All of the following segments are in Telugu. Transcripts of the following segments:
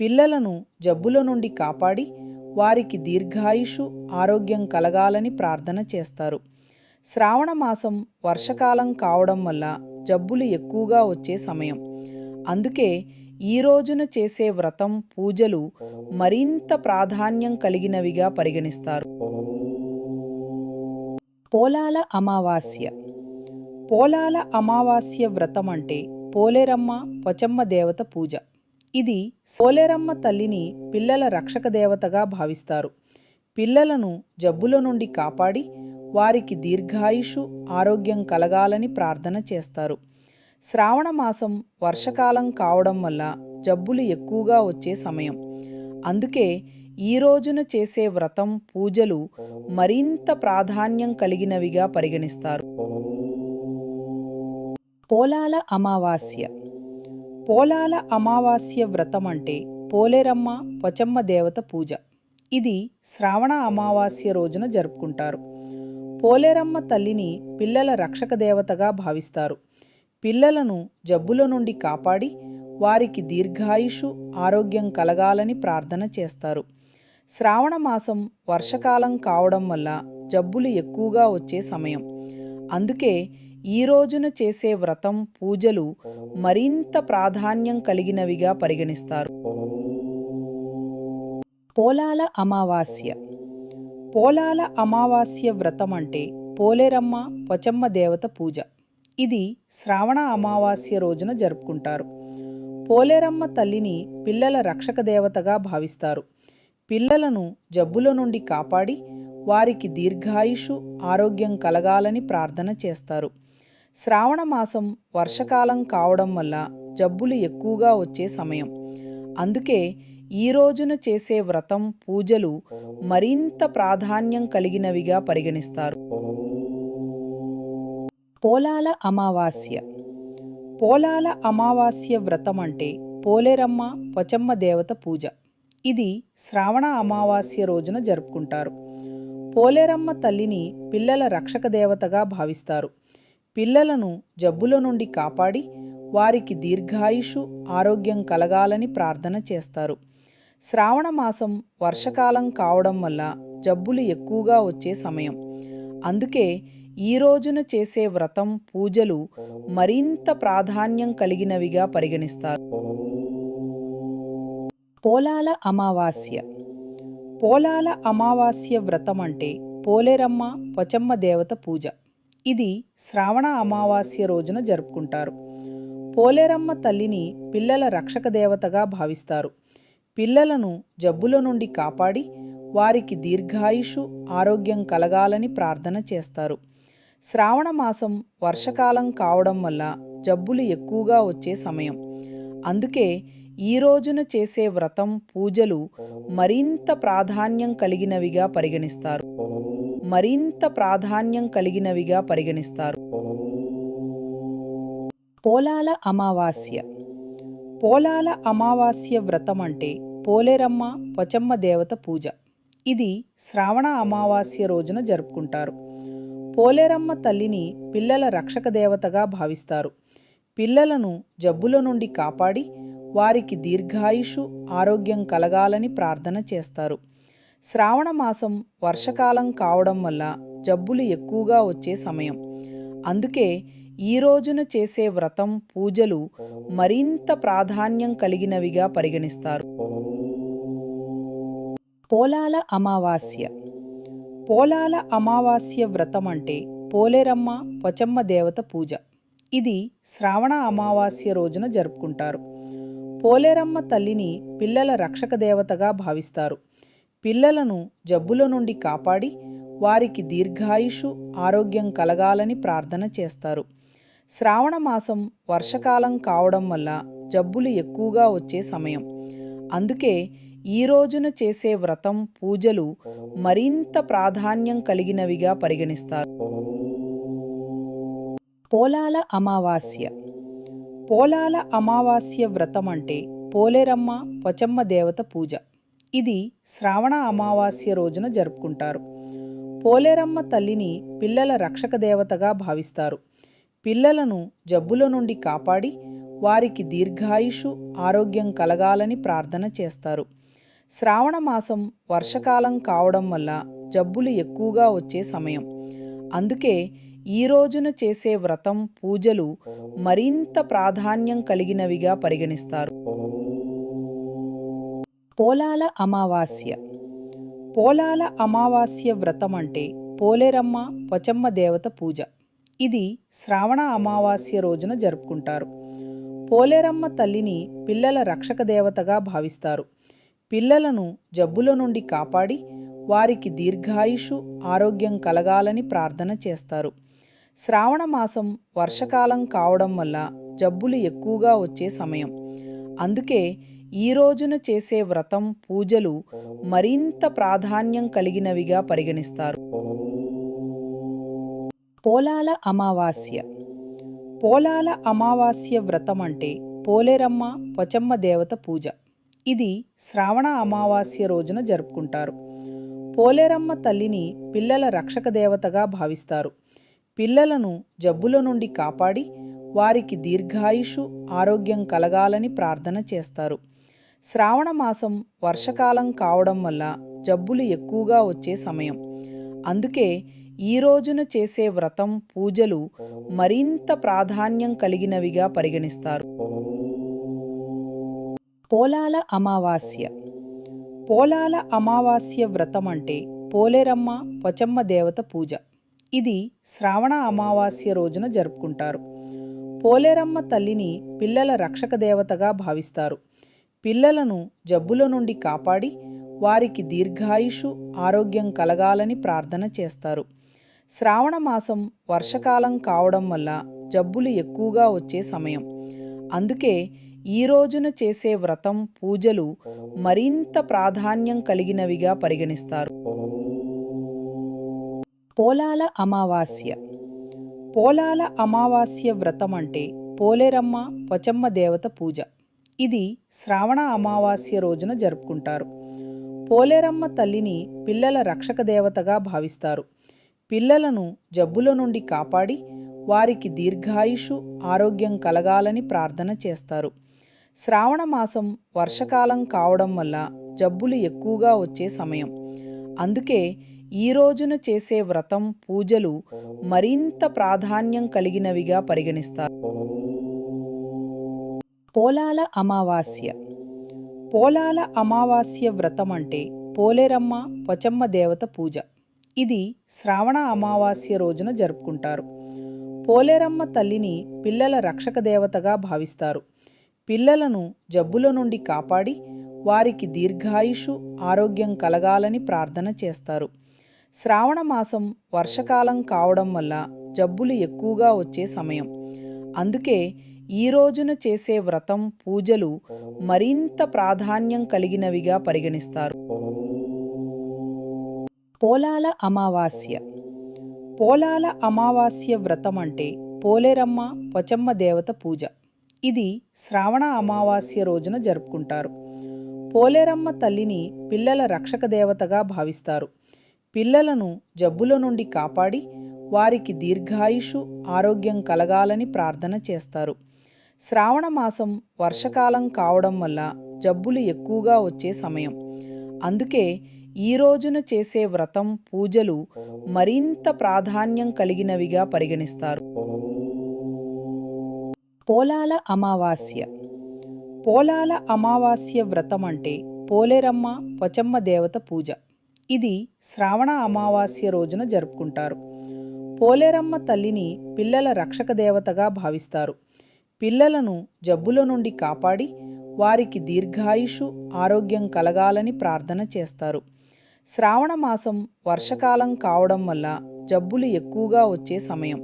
పిల్లలను జబ్బుల నుండి కాపాడి వారికి దీర్ఘాయుషు ఆరోగ్యం కలగాలని ప్రార్థన చేస్తారు. శ్రావణ మాసం వర్షకాలం కావడం వల్ల జబ్బులు ఎక్కువగా వచ్చే సమయం. అందుకే ఈ రోజున చేసే వ్రతం పూజలు మరింత ప్రాధాన్యం కలిగినవిగా పరిగణిస్తారు. పోలాల అమావాస్య. పోలాల అమావాస్య వ్రతం అంటే పోలేరమ్మ పొచమ్మ దేవత పూజ. ఇది సోలేరమ్మ తల్లిని పిల్లల రక్షక దేవతగా భావిస్తారు. పిల్లలను జబ్బుల నుండి కాపాడి వారికి దీర్ఘాయుషు ఆరోగ్యం కలగాలని ప్రార్థన చేస్తారు. శ్రావణ మాసం వర్షకాలం కావడం వల్ల జబ్బులు ఎక్కువగా వచ్చే సమయం. అందుకే ఈ రోజున చేసే వ్రతం పూజలు మరింత ప్రాధాన్యం కలిగినవిగా పరిగణిస్తారు. పోలాల అమావాస్య పోలాల అమావాస్య వ్రతం అంటే పోలేరమ్మ పొచమ్మ దేవత పూజ. ఇది శ్రావణ అమావాస్య రోజున జరుపుకుంటారు. పోలేరమ్మ తల్లిని పిల్లల రక్షక దేవతగా భావిస్తారు. పిల్లలను జబ్బుల నుండి కాపాడి వారికి దీర్ఘాయుషు ఆరోగ్యం కలగాలని ప్రార్థన చేస్తారు. శ్రావణ మాసం వర్షకాలం కావడం వల్ల జబ్బులు ఎక్కువగా వచ్చే సమయం. అందుకే ఈ రోజున చేసే వ్రతం పూజలు మరింత ప్రాధాన్యం కలిగినవిగా పరిగణిస్తారు. పోలాల అమావాస్య. పోలాల అమావాస్య వ్రతం అంటే పోలేరమ్మ పొచమ్మ దేవత పూజ. ఇది శ్రావణ అమావాస్య రోజున జరుపుకుంటారు. పోలేరమ్మ తల్లిని పిల్లల రక్షక దేవతగా భావిస్తారు. పిల్లలను జబ్బుల నుండి కాపాడి వారికి దీర్ఘాయుషు ఆరోగ్యం కలగాలని ప్రార్థన చేస్తారు. శ్రావణ మాసం వర్షకాలం కావడం వల్ల జబ్బులు ఎక్కువగా వచ్చే సమయం. అందుకే ఈ రోజున చేసే వ్రతం పూజలు మరింత ప్రాధాన్యం కలిగినవిగా పరిగణిస్తారు. పోలాల అమావాస్య. పోలాల అమావాస్య వ్రతం అంటే పోలేరమ్మ పొచమ్మ దేవత పూజ. ఇది శ్రావణ అమావాస్య రోజున జరుపుకుంటారు. పోలేరమ్మ తల్లిని పిల్లల రక్షక దేవతగా భావిస్తారు. పిల్లలను జబ్బుల నుండి కాపాడి వారికి దీర్ఘాయుషు ఆరోగ్యం కలగాలని ప్రార్థన చేస్తారు. శ్రావణ మాసం వర్షకాలం కావడం వల్ల జబ్బులు ఎక్కువగా వచ్చే సమయం. అందుకే ఈ రోజున చేసే వ్రతం పూజలు మరింత ప్రాధాన్యం కలిగినవిగా పరిగణిస్తారు. పోలాల అమావాస్య. పోలాల అమావాస్య వ్రతం అంటే పోలేరమ్మ పొచమ్మ దేవత పూజ. ఇది శ్రావణ అమావాస్య రోజున జరుపుకుంటారు. పోలేరమ్మ తల్లిని పిల్లల రక్షక దేవతగా భావిస్తారు. పిల్లలను జబ్బుల నుండి కాపాడి వారికి దీర్ఘాయుషు ఆరోగ్యం కలగాలని ప్రార్థన చేస్తారు. శ్రావణ మాసం వర్షకాలం కావడం వల్ల జబ్బులు ఎక్కువగా వచ్చే సమయం. అందుకే ఈ రోజున చేసే వ్రతం పూజలు మరింత ప్రాధాన్యం కలిగినవిగా పరిగణిస్తారు. మరింత ప్రాధాన్యం కలిగినవిగా పరిగణిస్తారు. పోలాల అమావాస్య. పోలాల అమావాస్య వ్రతం అంటే పోలేరమ్మ పొచమ్మ దేవత పూజ. ఇది శ్రావణ అమావాస్య రోజున జరుపుకుంటారు. పోలేరమ్మ తల్లిని పిల్లల రక్షక దేవతగా భావిస్తారు. పిల్లలను జబ్బుల నుండి కాపాడి వారికి దీర్ఘాయుషు ఆరోగ్యం కలగాలని ప్రార్థన చేస్తారు. శ్రావణ మాసం వర్షకాలం కావడం వల్ల జబ్బులు ఎక్కువగా వచ్చే సమయం. అందుకే ఈ రోజున చేసే వ్రతం పూజలు మరింత ప్రాధాన్యం కలిగినవిగా పరిగణిస్తారు. పోలాల అమావాస్య. పోలాల అమావాస్య వ్రతం అంటే పోలేరమ్మ పొచమ్మ దేవత పూజ. ఇది శ్రావణ అమావాస్య రోజున జరుపుకుంటారు. పోలేరమ్మ తల్లిని పిల్లల రక్షక దేవతగా భావిస్తారు. పిల్లలను జబ్బుల నుండి కాపాడి వారికి దీర్ఘాయుషు ఆరోగ్యం కలగాలని ప్రార్థన చేస్తారు. శ్రావణ మాసం వర్షకాలం కావడం వల్ల జబ్బులు ఎక్కువగా వచ్చే సమయం. అందుకే ఈ రోజున చేసే వ్రతం పూజలు మరింత ప్రాధాన్యం కలిగినవిగా పరిగణిస్తారు. పోలాల అమావాస్య. పోలాల అమావాస్య వ్రతం అంటే పోలేరమ్మ పొచమ్మ దేవత పూజ. ఇది శ్రావణ అమావాస్య రోజున జరుపుకుంటారు. పోలేరమ్మ తల్లిని పిల్లల రక్షక దేవతగా భావిస్తారు. పిల్లలను జబ్బుల నుండి కాపాడి వారికి దీర్ఘాయుషు ఆరోగ్యం కలగాలని ప్రార్థన చేస్తారు. శ్రావణ మాసం వర్షకాలం కావడం వల్ల జబ్బులు ఎక్కువగా వచ్చే సమయం. అందుకే ఈ రోజున చేసే వ్రతం పూజలు మరింత ప్రాధాన్యం కలిగినవిగా పరిగణిస్తారు. పోలాల అమావాస్య. పోలాల అమావాస్య వ్రతం అంటే పోలేరమ్మ పచమ్మ దేవత పూజ. ఇది శ్రావణ అమావాస్య రోజున జరుపుకుంటారు. పోలేరమ్మ తల్లిని పిల్లల రక్షక దేవతగా భావిస్తారు. పిల్లలను జబ్బుల నుండి కాపాడి వారికి దీర్ఘాయుషు ఆరోగ్యం కలగాలని ప్రార్థన చేస్తారు. శ్రావణ మాసం వర్షకాలం కావడం వల్ల జబ్బులు ఎక్కువగా వచ్చే సమయం. అందుకే ఈ రోజున చేసే వ్రతం పూజలు మరింత ప్రాధాన్యం కలిగినవిగా పరిగణిస్తారు. పోలాల అమావాస్య. పోలాల అమావాస్య వ్రతం అంటే పోలేరమ్మ పచమ్మ దేవత పూజ. ఇది శ్రావణ అమావాస్య రోజున జరుపుకుంటారు. పోలేరమ్మ తల్లిని పిల్లల రక్షక దేవతగా భావిస్తారు. పిల్లలను జబ్బుల నుండి కాపాడి వారికి దీర్ఘాయుషు ఆరోగ్యం కలగాలని ప్రార్థన చేస్తారు. శ్రావణ మాసం వర్షకాలం కావడం వల్ల జబ్బులు ఎక్కువగా వచ్చే సమయం. అందుకే ఈ రోజున చేసే వ్రతం పూజలు మరింత ప్రాధాన్యం కలిగినవిగా పరిగణిస్తారు. పోలాల అమావాస్య. పోలాల అమావాస్య వ్రతం అంటే పోలేరమ్మ పచమ్మ దేవత పూజ. ఇది శ్రావణ అమావాస్య రోజున జరుపుకుంటారు. పోలేరమ్మ తల్లిని పిల్లల రక్షక దేవతగా భావిస్తారు. పిల్లలను జబ్బుల నుండి కాపాడి వారికి దీర్ఘాయుషు ఆరోగ్యం కలగాలని ప్రార్థన చేస్తారు. శ్రావణ మాసం వర్షకాలం కావడం వల్ల జబ్బులు ఎక్కువగా వచ్చే సమయం. అందుకే ఈ రోజున చేసే వ్రతం పూజలు మరింత ప్రాధాన్యం కలిగినవిగా పరిగణిస్తారు. పోలాల అమావాస్య. పోలాల అమావాస్య వ్రతం అంటే పోలేరమ్మ పచమ్మ దేవత పూజ. ఇది శ్రావణ అమావాస్య రోజున జరుపుకుంటారు. పోలేరమ్మ తల్లిని పిల్లల రక్షక దేవతగా భావిస్తారు. పిల్లలను జబ్బుల నుండి కాపాడి వారికి దీర్ఘాయుషు ఆరోగ్యం కలగాలని ప్రార్థన చేస్తారు. శ్రావణ మాసం వర్షకాలం కావడం వల్ల జబ్బులు ఎక్కువగా వచ్చే సమయం. అందుకే ఈ రోజున చేసే వ్రతం పూజలు మరింత ప్రాధాన్యం కలిగినవిగా పరిగణిస్తారు. పోలాల అమావాస్య. పోలాల అమావాస్య వ్రతం అంటే పోలేరమ్మ పచమ్మ దేవత పూజ. ఇది శ్రావణ అమావాస్య రోజున జరుపుకుంటారు. పోలేరమ్మ తల్లిని పిల్లల రక్షక దేవతగా భావిస్తారు. పిల్లలను జబ్బుల నుండి కాపాడి వారికి దీర్ఘాయుషు ఆరోగ్యం కలగాలని ప్రార్థన చేస్తారు. శ్రావణ మాసం వర్షకాలం కావడం వల్ల జబ్బులు ఎక్కువగా వచ్చే సమయం. అందుకే ఈ రోజున చేసే వ్రతం పూజలు మరింత ప్రాధాన్యం కలిగినవిగా పరిగణిస్తారు. పోలాల అమావాస్య. పోలాల అమావాస్య వ్రతం అంటే పోలేరమ్మ పచమ్మ దేవత పూజ. ఇది శ్రావణ అమావాస్య రోజున జరుపుకుంటారు. పోలేరమ్మ తల్లిని పిల్లల రక్షక దేవతగా భావిస్తారు. పిల్లలను జబ్బుల నుండి కాపాడి వారికి దీర్ఘాయుషు ఆరోగ్యం కలగాలని ప్రార్థన చేస్తారు. శ్రావణ మాసం వర్షకాలం కావడం వల్ల జబ్బులు ఎక్కువగా వచ్చే సమయం. అందుకే ఈ రోజున చేసే వ్రతం పూజలు మరింత ప్రాధాన్యం కలిగినవిగా పరిగణిస్తారు. పోలాల అమావాస్య. పోలాల అమావాస్య వ్రతం అంటే పోలేరమ్మ పచమ్మ దేవత పూజ. ఇది శ్రావణ అమావాస్య రోజున జరుపుకుంటారు. పోలేరమ్మ తల్లిని పిల్లల రక్షక దేవతగా భావిస్తారు. పిల్లలను జబ్బుల నుండి కాపాడి వారికి దీర్ఘాయుషు ఆరోగ్యం కలగాలని ప్రార్థన చేస్తారు. శ్రావణ మాసం వర్షకాలం కావడం వల్ల జబ్బులు ఎక్కువగా వచ్చే సమయం.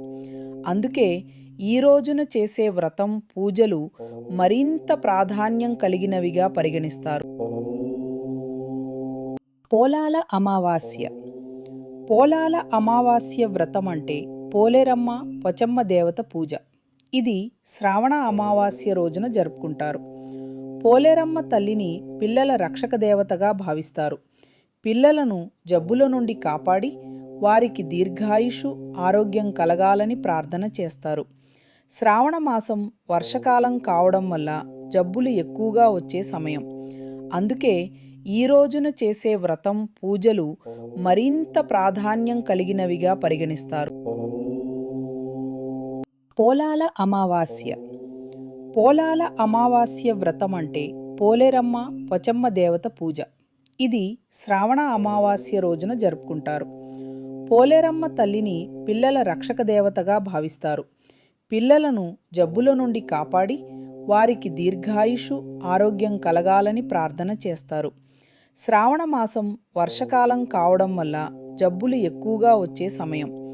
అందుకే ఈ రోజున చేసే వ్రతం పూజలు మరింత ప్రాధాన్యం కలిగినవిగా పరిగణిస్తారు. పోలాల అమావాస్య. పోలాల అమావాస్య వ్రతం అంటే పోలేరమ్మ పచమ్మ దేవత పూజ. ఇది శ్రావణ అమావాస్య రోజున జరుపుకుంటారు. పోలేరమ్మ తల్లిని పిల్లల రక్షక దేవతగా భావిస్తారు. పిల్లలను జబ్బుల నుండి కాపాడి వారికి దీర్ఘాయుషు ఆరోగ్యం కలగాలని ప్రార్థన చేస్తారు. శ్రావణ మాసం వర్షకాలం కావడం వల్ల జబ్బులు ఎక్కువగా వచ్చే సమయం. అందుకే ఈ రోజున చేసే వ్రతం పూజలు మరింత ప్రాధాన్యం కలిగినవిగా పరిగణిస్తారు. పోలాల అమావాస్య. పోలాల అమావాస్య వ్రతం అంటే పోలేరమ్మ పొచమ్మ దేవత పూజ. ఇది శ్రావణ అమావాస్య రోజున జరుపుకుంటారు. పోలేరమ్మ తల్లిని పిల్లల రక్షక దేవతగా భావిస్తారు. పిల్లలను జబ్బుల నుండి కాపాడి వారికి దీర్ఘాయుషు ఆరోగ్యం కలగాలని ప్రార్థన చేస్తారు. శ్రావణ మాసం వర్షకాలం కావడం వల్ల జబ్బులు ఎక్కువగా వచ్చే సమయం.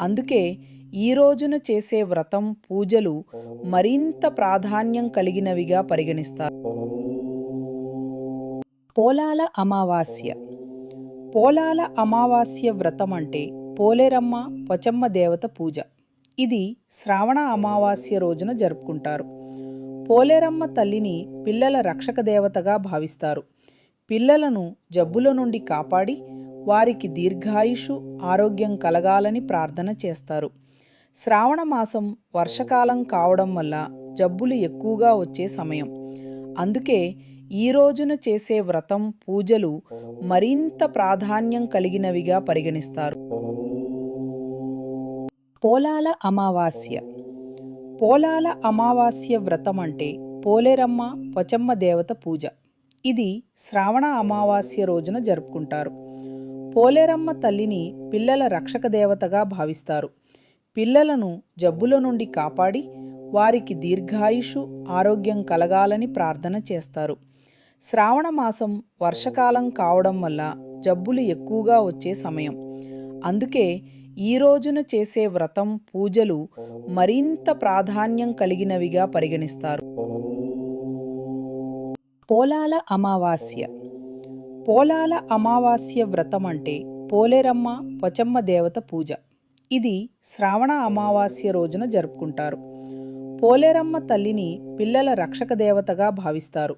అందుకే ఈ రోజున చేసే వ్రతం పూజలు మరింత ప్రాధాన్యం కలిగినవిగా పరిగణిస్తారు. పోలాల అమావాస్య. పోలాల అమావాస్య వ్రతం అంటే పోలేరమ్మ పొచమ్మ దేవత పూజ. ఇది శ్రావణ అమావాస్య రోజున జరుపుకుంటారు. పోలేరమ్మ తల్లిని పిల్లల రక్షక దేవతగా భావిస్తారు. పిల్లలను జబ్బుల నుండి కాపాడి వారికి దీర్ఘాయుషు ఆరోగ్యం కలగాలని ప్రార్థన చేస్తారు. శ్రావణ మాసం వర్షకాలం కావడం వల్ల జబ్బులు ఎక్కువగా వచ్చే సమయం. అందుకే ఈ రోజున చేసే వ్రతం పూజలు మరింత ప్రాధాన్యం కలిగినవిగా పరిగణిస్తారు. పోలాల అమావాస్య. పోలాల అమావాస్య వ్రతం అంటే పోలేరమ్మ పొచమ్మ దేవత పూజ. ఇది శ్రావణ అమావాస్య రోజున జరుపుకుంటారు. పోలేరమ్మ తల్లిని పిల్లల రక్షక దేవతగా భావిస్తారు. పిల్లలను జబ్బుల నుండి కాపాడి వారికి దీర్ఘాయుషు ఆరోగ్యం కలగాలని ప్రార్థన చేస్తారు. శ్రావణ మాసం వర్షకాలం కావడం వల్ల జబ్బులు ఎక్కువగా వచ్చే సమయం. అందుకే ఈ రోజున చేసే వ్రతం పూజలు మరింత ప్రాధాన్యం కలిగినవిగా పరిగణిస్తారు. పోలాల అమావాస్య. పోలాల అమావాస్య వ్రతం అంటే పోలేరమ్మ పొచమ్మ దేవత పూజ. ఇది శ్రావణ అమావాస్య రోజున జరుపుకుంటారు. పోలేరమ్మ తల్లిని పిల్లల రక్షక దేవతగా భావిస్తారు.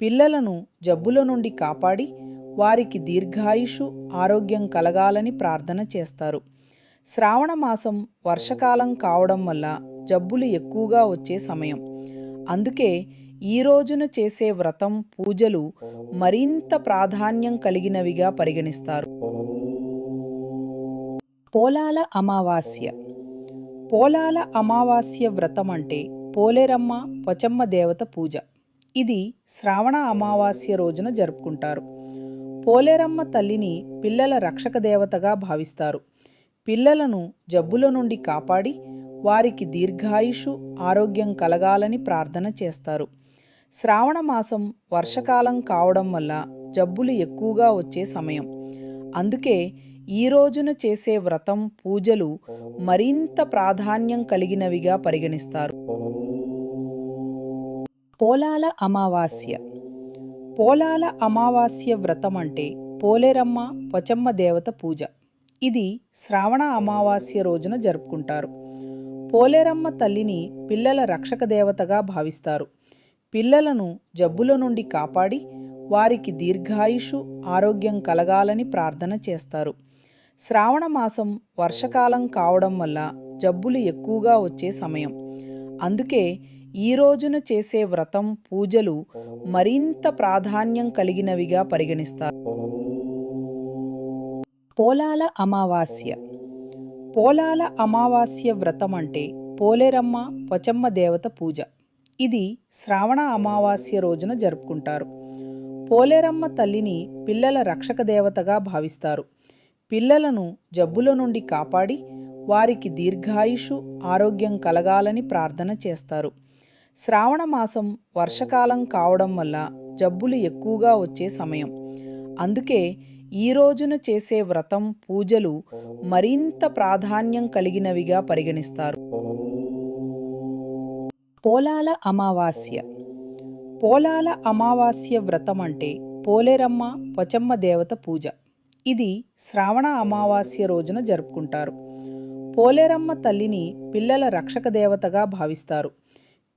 పిల్లలను జబ్బుల నుండి కాపాడి వారికి దీర్ఘాయుషు ఆరోగ్యం కలగాలని ప్రార్థన చేస్తారు. శ్రావణ మాసం వర్షకాలం కావడం వల్ల జబ్బులు ఎక్కువగా వచ్చే సమయం. అందుకే ఈ రోజున చేసే వ్రతం పూజలు మరింత ప్రాధాన్యం కలిగినవిగా పరిగణిస్తారు. పోలాల అమావాస్య. పోలాల అమావాస్య వ్రతం అంటే పోలేరమ్మ పొచమ్మ దేవత పూజ. ఇది శ్రావణ అమావాస్య రోజున జరుపుకుంటారు. పోలేరమ్మ తల్లిని పిల్లల రక్షక దేవతగా భావిస్తారు. పిల్లలను జబ్బుల నుండి కాపాడి వారికి దీర్ఘాయుషు ఆరోగ్యం కలగాలని ప్రార్థన చేస్తారు. శ్రావణ మాసం వర్షకాలం కావడం వల్ల జబ్బులు ఎక్కువగా వచ్చే సమయం. అందుకే ఈ రోజున చేసే వ్రతం పూజలు మరింత ప్రాధాన్యం కలిగినవిగా పరిగణిస్తారు. పోలాల అమావాస్య. పోలాల అమావాస్య వ్రతం అంటే పోలేరమ్మ పొచమ్మ దేవత పూజ. ఇది శ్రావణ అమావాస్య రోజున జరుపుకుంటారు. పోలేరమ్మ తల్లిని పిల్లల రక్షక దేవతగా భావిస్తారు. పిల్లలను జబ్బుల నుండి కాపాడి వారికి దీర్ఘాయుషు ఆరోగ్యం కలగాలని ప్రార్థన చేస్తారు. శ్రావణ మాసం వర్షకాలం కావడం వల్ల జబ్బులు ఎక్కువగా వచ్చే సమయం. అందుకే ఈ రోజున చేసే వ్రతం పూజలు మరింత ప్రాధాన్యం కలిగినవిగా పరిగణిస్తారు. పోలాల అమావాస్య. పోలాల అమావాస్య వ్రతం అంటే పోలేరమ్మ పొచమ్మ దేవత పూజ. ఇది శ్రావణ అమావాస్య రోజున జరుపుకుంటారు. పోలేరమ్మ తల్లిని పిల్లల రక్షక దేవతగా భావిస్తారు. పిల్లలను జబ్బుల నుండి కాపాడి వారికి దీర్ఘాయుషు ఆరోగ్యం కలగాలని ప్రార్థన చేస్తారు. శ్రావణ మాసం వర్షకాలం కావడం వల్ల జబ్బులు ఎక్కువగా వచ్చే సమయం. అందుకే ఈ రోజున చేసే వ్రతం పూజలు మరింత ప్రాధాన్యం కలిగినవిగా పరిగణిస్తారు. పోలాల అమావాస్య. పోలాల అమావాస్య వ్రతం అంటే పోలేరమ్మ పొచమ్మ దేవత పూజ. ఇది శ్రావణ అమావాస్య రోజున జరుపుకుంటారు. పోలేరమ్మ తల్లిని పిల్లల రక్షక దేవతగా భావిస్తారు.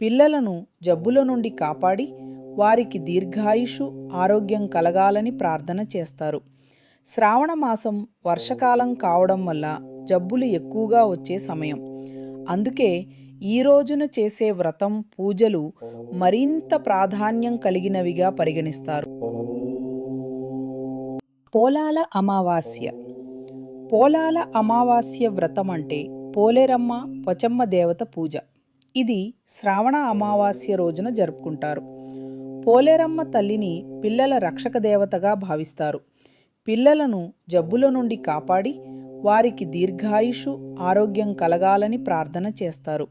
పిల్లలను జబ్బుల నుండి కాపాడి వారికి దీర్ఘాయుషు ఆరోగ్యం కలగాలని ప్రార్థన చేస్తారు. శ్రావణ మాసం వర్షకాలం కావడం వల్ల జబ్బులు ఎక్కువగా వచ్చే సమయం. అందుకే ఈ రోజున చేసే వ్రతం పూజలు మరింత ప్రాధాన్యం కలిగినవిగా పరిగణిస్తారు. పోలాల అమావాస్య. పోలాల అమావాస్య వ్రతం అంటే పోలేరమ్మ పొచమ్మ దేవత పూజ. ఇది శ్రావణ అమావాస్య రోజున జరుపుకుంటారు. పోలేరమ్మ తల్లిని పిల్లల రక్షక దేవతగా భావిస్తారు. పిల్లలను జబ్బుల నుండి కాపాడి వారికి దీర్ఘాయుషు ఆరోగ్యం కలగాలని ప్రార్థన చేస్తారు.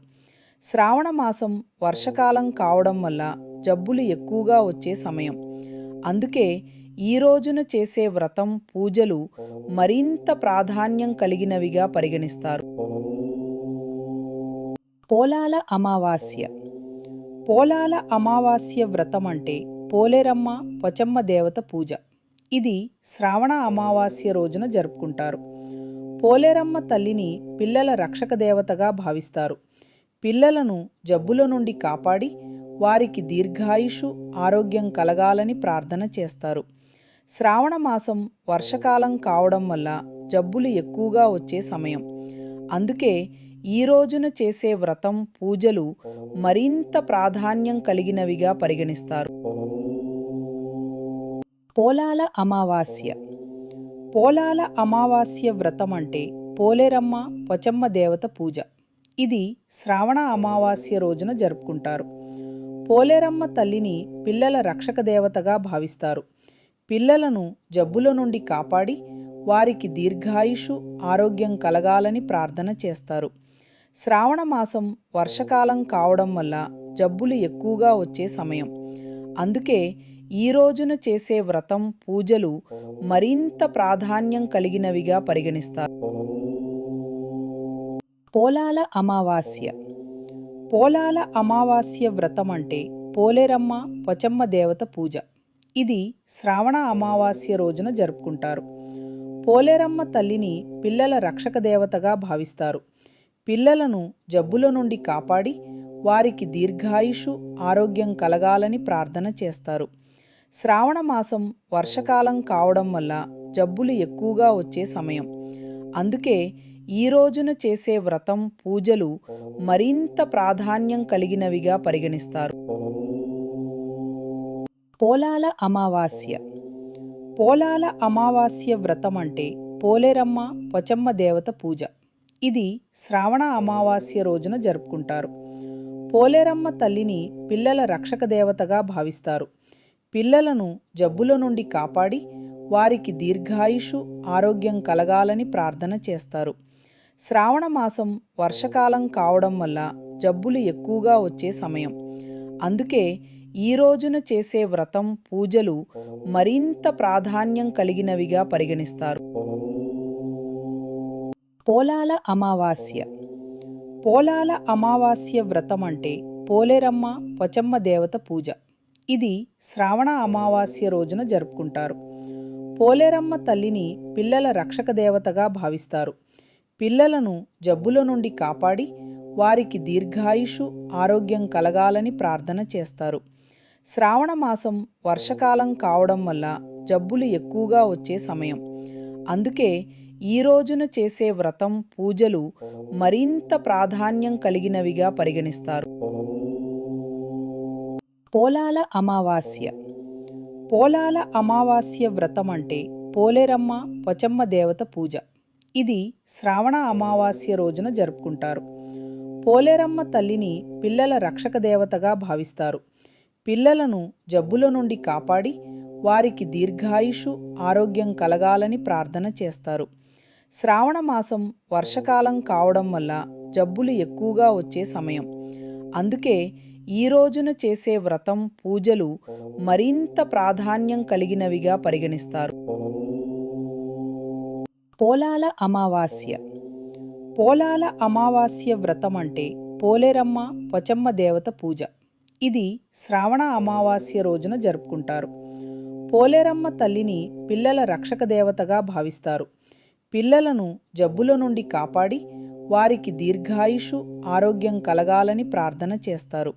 శ్రావణ మాసం వర్షకాలం కావడం వల్ల జబ్బులు ఎక్కువగా వచ్చే సమయం. అందుకే ఈ రోజున చేసే వ్రతం పూజలు మరింత ప్రాధాన్యం కలిగినవిగా పరిగణిస్తారు. పోలాల అమావాస్య. పోలాల అమావాస్య వ్రతం అంటే పోలేరమ్మ పొచమ్మ దేవత పూజ. ఇది శ్రావణ అమావాస్య రోజున జరుపుకుంటారు. పోలేరమ్మ తల్లిని పిల్లల రక్షక దేవతగా భావిస్తారు. పిల్లలను జబ్బుల నుండి కాపాడి వారికి దీర్ఘాయుషు ఆరోగ్యం కలగాలని ప్రార్థన చేస్తారు. శ్రావణ మాసం వర్షకాలం కావడం వల్ల జబ్బులు ఎక్కువగా వచ్చే సమయం. అందుకే ఈ రోజున చేసే వ్రతం పూజలు మరింత ప్రాధాన్యం కలిగినవిగా పరిగణిస్తారు. పోలాల అమావాస్య. పోలాల అమావాస్య వ్రతం అంటే పోలేరమ్మ పొచమ్మ దేవత పూజ. ఇది శ్రావణ అమావాస్య రోజున జరుపుకుంటారు. పోలేరమ్మ తల్లిని పిల్లల రక్షక దేవతగా భావిస్తారు. పిల్లలను జబ్బుల నుండి కాపాడి వారికి దీర్ఘాయుషు ఆరోగ్యం కలగాలని ప్రార్థన చేస్తారు. శ్రావణ మాసం వర్షకాలం కావడం వల్ల జబ్బులు ఎక్కువగా వచ్చే సమయం. అందుకే ఈ రోజున చేసే వ్రతం పూజలు మరింత ప్రాధాన్యం కలిగినవిగా పరిగణిస్తారు. పోలాల అమావాస్య. పోలాల అమావాస్య వ్రతం అంటే పోలేరమ్మ పొచమ్మ దేవత పూజ. ఇది శ్రావణ అమావాస్య రోజున జరుపుకుంటారు. పోలేరమ్మ తల్లిని పిల్లల రక్షక దేవతగా భావిస్తారు. పిల్లలను జబ్బుల నుండి కాపాడి వారికి దీర్ఘాయుషు ఆరోగ్యం కలగాలని ప్రార్థన చేస్తారు. శ్రావణ మాసం వర్షకాలం కావడం వల్ల జబ్బులు ఎక్కువగా వచ్చే సమయం. అందుకే ఈ రోజున చేసే వ్రతం పూజలు మరింత ప్రాధాన్యం కలిగినవిగా పరిగణిస్తారు. పోలాల అమావాస్య. పోలాల అమావాస్య వ్రతం అంటే పోలేరమ్మ పొచమ్మ దేవత పూజ. ఇది శ్రావణ అమావాస్య రోజున జరుపుకుంటారు. పోలేరమ్మ తల్లిని పిల్లల రక్షక దేవతగా భావిస్తారు. పిల్లలను జబ్బుల నుండి కాపాడి వారికి దీర్ఘాయుషు ఆరోగ్యం కలగాలని ప్రార్థన చేస్తారు. శ్రావణ మాసం వర్షకాలం కావడం వల్ల జబ్బులు ఎక్కువగా వచ్చే సమయం. అందుకే ఈ రోజున చేసే వ్రతం పూజలు మరింత ప్రాధాన్యం కలిగినవిగా పరిగణిస్తారు. పోలాల అమావాస్య. పోలాల అమావాస్య వ్రతం అంటే పోలేరమ్మ పొచమ్మ దేవత పూజ. ఇది శ్రావణ అమావాస్య రోజున జరుపుకుంటారు. పోలేరమ్మ తల్లిని పిల్లల రక్షక దేవతగా భావిస్తారు. పిల్లలను జబ్బుల నుండి కాపాడి వారికి దీర్ఘాయుషు ఆరోగ్యం కలగాలని ప్రార్థన చేస్తారు. శ్రావణమాసం వర్షకాలం కావడం వల్ల జబ్బులు ఎక్కువగా వచ్చే సమయం. అందుకే ఈ రోజున చేసే వ్రతం పూజలు మరింత ప్రాధాన్యం కలిగినవిగా పరిగణిస్తారు. పోలాల అమావాస్య. పోలాల అమావాస్య వ్రతం అంటే పోలేరమ్మ పొచమ్మ దేవత పూజ. ఇది శ్రావణ అమావాస్య రోజున జరుపుకుంటారు. పోలేరమ్మ తల్లిని పిల్లల రక్షక దేవతగా భావిస్తారు. పిల్లలను జబ్బుల నుండి కాపాడి వారికి దీర్ఘాయుషు ఆరోగ్యం కలగాలని ప్రార్థన చేస్తారు. శ్రావణ మాసం వర్షకాలం కావడం వల్ల జబ్బులు ఎక్కువగా వచ్చే సమయం. అందుకే ఈ రోజున చేసే వ్రతం పూజలు మరింత ప్రాధాన్యం కలిగినవిగా పరిగణిస్తారు. పోలాల అమావాస్య. పోలాల అమావాస్య వ్రతం అంటే పోలేరమ్మ పొచమ్మ దేవత పూజ. ఇది శ్రావణ అమావాస్య రోజున జరుపుకుంటారు. పోలేరమ్మ తల్లిని పిల్లల రక్షక దేవతగా భావిస్తారు. పిల్లలను జబ్బుల నుండి కాపాడి వారికి దీర్ఘాయుషు ఆరోగ్యం కలగాలని ప్రార్థన చేస్తారు.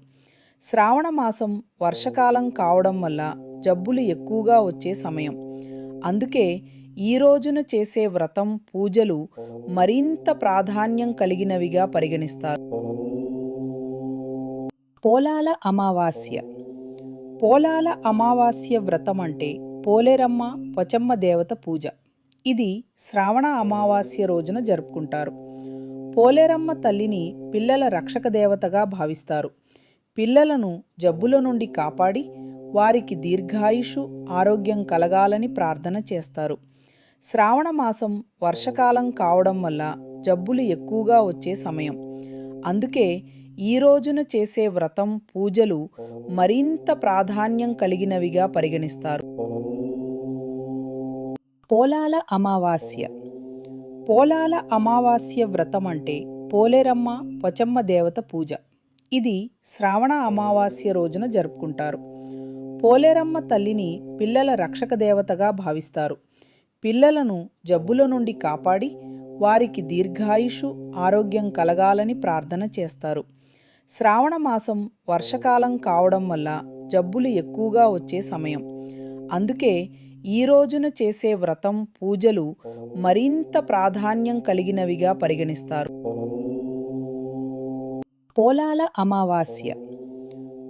శ్రావణ మాసం వర్షకాలం కావడం వల్ల జబ్బులు ఎక్కువగా వచ్చే సమయం. అందుకే ఈ రోజున చేసే వ్రతం పూజలు మరింత ప్రాధాన్యం కలిగినవిగా పరిగణిస్తారు. పోలాల అమావాస్య. పోలాల అమావాస్య వ్రతం అంటే పోలేరమ్మ పొచమ్మ దేవత పూజ. ఇది శ్రావణ అమావాస్య రోజున జరుపుకుంటారు. పోలేరమ్మ తల్లిని పిల్లల రక్షక దేవతగా భావిస్తారు. పిల్లలను జబ్బుల నుండి కాపాడి వారికి దీర్ఘాయుషు ఆరోగ్యం కలగాలని ప్రార్థన చేస్తారు. శ్రావణ మాసం వర్షకాలం కావడం వల్ల జబ్బులు ఎక్కువగా వచ్చే సమయం. అందుకే ఈ రోజున చేసే వ్రతం పూజలు మరింత ప్రాధాన్యం కలిగినవిగా పరిగణిస్తారు. పోలాల అమావాస్య. పోలాల అమావాస్య వ్రతం అంటే పోలేరమ్మ పొచమ్మ దేవత పూజ. ఇది శ్రావణ అమావాస్య రోజున జరుపుకుంటారు. పోలేరమ్మ తల్లిని పిల్లల రక్షక దేవతగా భావిస్తారు. పిల్లలను జబ్బుల నుండి కాపాడి వారికి దీర్ఘాయుషు ఆరోగ్యం కలగాలని ప్రార్థన చేస్తారు. శ్రావణ మాసం వర్షకాలం కావడం వల్ల జబ్బులు ఎక్కువగా వచ్చే సమయం. అందుకే ఈ రోజున చేసే వ్రతం పూజలు మరింత ప్రాధాన్యం కలిగినవిగా పరిగణిస్తారు. పోలాల అమావాస్య.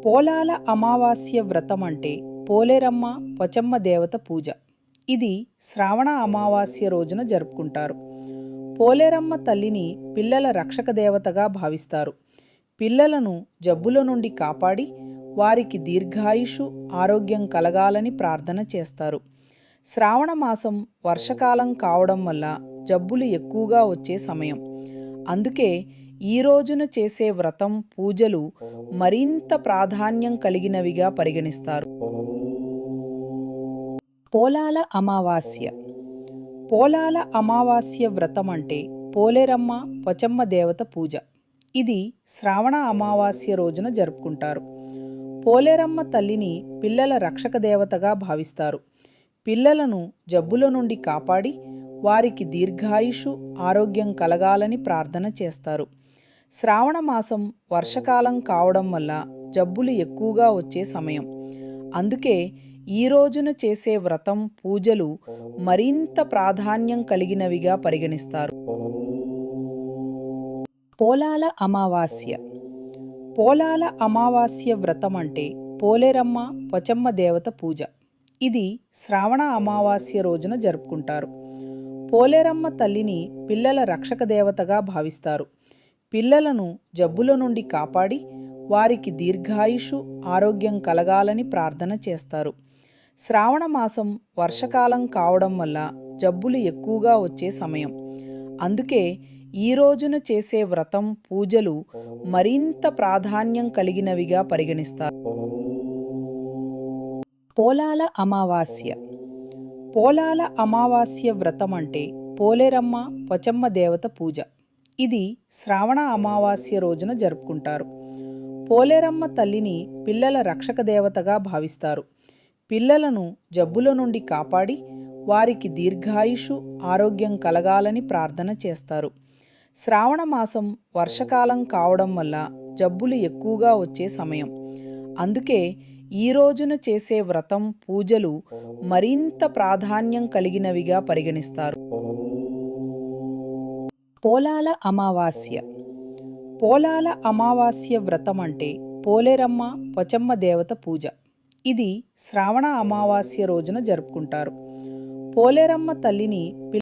పోలాల అమావాస్య వ్రతం అంటే పోలేరమ్మ పొచమ్మ దేవత పూజ. ఇది శ్రావణ అమావాస్య రోజున జరుపుకుంటారు. పోలేరమ్మ తల్లిని పిల్లల రక్షక దేవతగా భావిస్తారు. పిల్లలను జబ్బుల నుండి కాపాడి వారికి దీర్ఘాయుషు ఆరోగ్యం కలగాలని ప్రార్థన చేస్తారు. శ్రావణ మాసం వర్షకాలం కావడం వల్ల జబ్బులు ఎక్కువగా వచ్చే సమయం. అందుకే ఈ రోజున చేసే వ్రతం పూజలు మరింత ప్రాధాన్యం కలిగినవిగా పరిగణిస్తారు. పోలాల అమావాస్య. పోలాల అమావాస్య వ్రతం అంటే పోలేరమ్మ పొచమ్మ దేవత పూజ. ఇది శ్రావణ అమావాస్య రోజున జరుపుకుంటారు. పోలేరమ్మ తల్లిని పిల్లల రక్షక దేవతగా భావిస్తారు. పిల్లలను జబ్బుల నుండి కాపాడి వారికి దీర్ఘాయుషు ఆరోగ్యం కలగాలని ప్రార్థన చేస్తారు. శ్రావణ మాసం వర్షకాలం కావడం వల్ల జబ్బులు ఎక్కువగా వచ్చే సమయం. అందుకే ఈ రోజున చేసే వ్రతం పూజలు మరింత ప్రాధాన్యం కలిగినవిగా పరిగణిస్తారు. పోలాల అమావాస్య. పోలాల అమావాస్య వ్రతం అంటే పోలేరమ్మ పొచమ్మ దేవత పూజ. ఇది శ్రావణ అమావాస్య రోజున జరుపుకుంటారు. పోలేరమ్మ తల్లిని పిల్లల రక్షక దేవతగా భావిస్తారు. పిల్లలను జబ్బుల నుండి కాపాడి వారికి దీర్ఘాయుషు ఆరోగ్యం కలగాలని ప్రార్థన చేస్తారు. శ్రావణ మాసం వర్షకాలం కావడం వల్ల జబ్బులు ఎక్కువగా వచ్చే సమయం. అందుకే ఈ రోజున చేసే వ్రతం పూజలు మరింత ప్రాధాన్యం కలిగినవిగా పరిగణిస్తారు. పోలాల అమావాస్య. పోలాల అమావాస్య వ్రతం అంటే పోలేరమ్మ పొచమ్మ దేవత పూజ. ఇది శ్రావణ అమావాస్య రోజున జరుపుకుంటారు. పోలేరమ్మ తల్లిని పిల్లల రక్షక దేవతగా భావిస్తారు. పిల్లలను జబ్బుల నుండి కాపాడి వారికి దీర్ఘాయుషు ఆరోగ్యం కలగాలని ప్రార్థన చేస్తారు. శ్రావణ మాసం వర్షకాలం కావడం వల్ల జబ్బులు ఎక్కువగా వచ్చే సమయం. అందుకే ఈ రోజున చేసే వ్రతం పూజలు మరింత ప్రాధాన్యం కలిగినవిగా పరిగణిస్తారు. పోలాల అమావాస్య. పోలాల అమావాస్య వ్రతం అంటే పోలేరమ్మ పొచమ్మ దేవత పూజ. ఇది శ్రావణ అమావాస్య రోజున జరుపుకుంటారు. పోలేరమ్మ తల్లిని